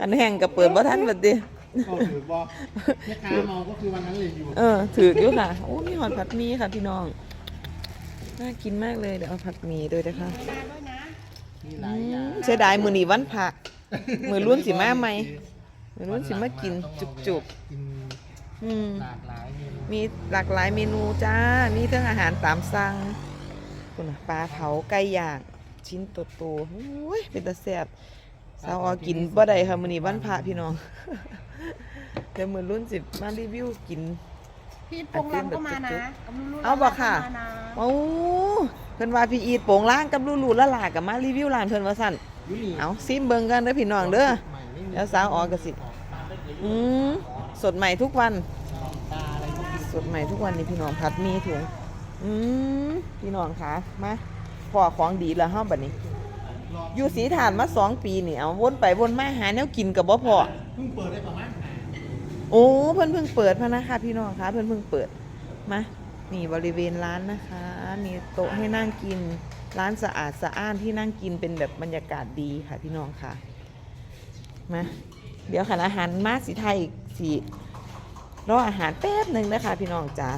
อันแห้งก็เปิดบ่ทันบัดดิก็ถือว่าแม่ค้าเมาก็คือวันนั้นเลยอยู่เออ ถืออยู่ค่ะ โอ้มีหอดผัดหมีค่ะพี่น้อง น่ากินมากเลย เดี๋ยวเอาผัดหมีด้วยนะคะมีหอืลายอย่างมเสียดายมือนีวันผักมือรุ่นสิมาไหมมือรุ่นสิมากินจุกกินๆอืมหลากหลายเมนูมีหลากหลายเมนูจ้า มีทั้งอาหารตามสั่ง คุณน่ะปลาเผาไก่ย่าง ชิ้นโตๆโอ้ยเป็นตาแซ่บสาวออกินบ่ได้ค่ะมื้อนี้วันพระพี่น้อง เดี๋ยวมื้อรุ่นสิมารีวิวกิน พี่โปงลำก็มานะกับลูลูเอาบอกค่ะมานะโอ้เพิ่นว่าพี่อีทโป่งล่างกับลูลูละลากับมารีวิวร้านเพิ่นว่าซั่นยุนี่เอาซิมเบิ่งกันเด้อพี่น้องเด้อใหม่ไม่มีแล้วสาวออก็สิอืมสดใหม่ทุกวันปลาอะไรพวกนี้สดใหม่ทุกวันนี่พี่น้องผัดหมีถุง อืมพี่น้องคะมาพอของดีแล้วเฮาบัดนี้ อยู่สีฐานมาสองปีนี่เอาวนไปวนมาหาแนวกินกับบ่พอเพิ่งเปิดได้ประมาณโอ้เพิ่นเพิ่งเปิดพะนะคะพี่น้องคะเพิ่นเพิ่งเปิดมานี่บริเวณร้านนะคะ มีโต๊ะให้นั่งกิน ร้านสะอาดสะอ้านที่นั่งกินเป็นแบบบรรยากาศดีค่ะพี่น้องค่ะมาเดี๋ยวขันอาหารมาสีไทยอีกสีรออาหารแป๊บหนึ่งนะคะพี่น้องจ๋า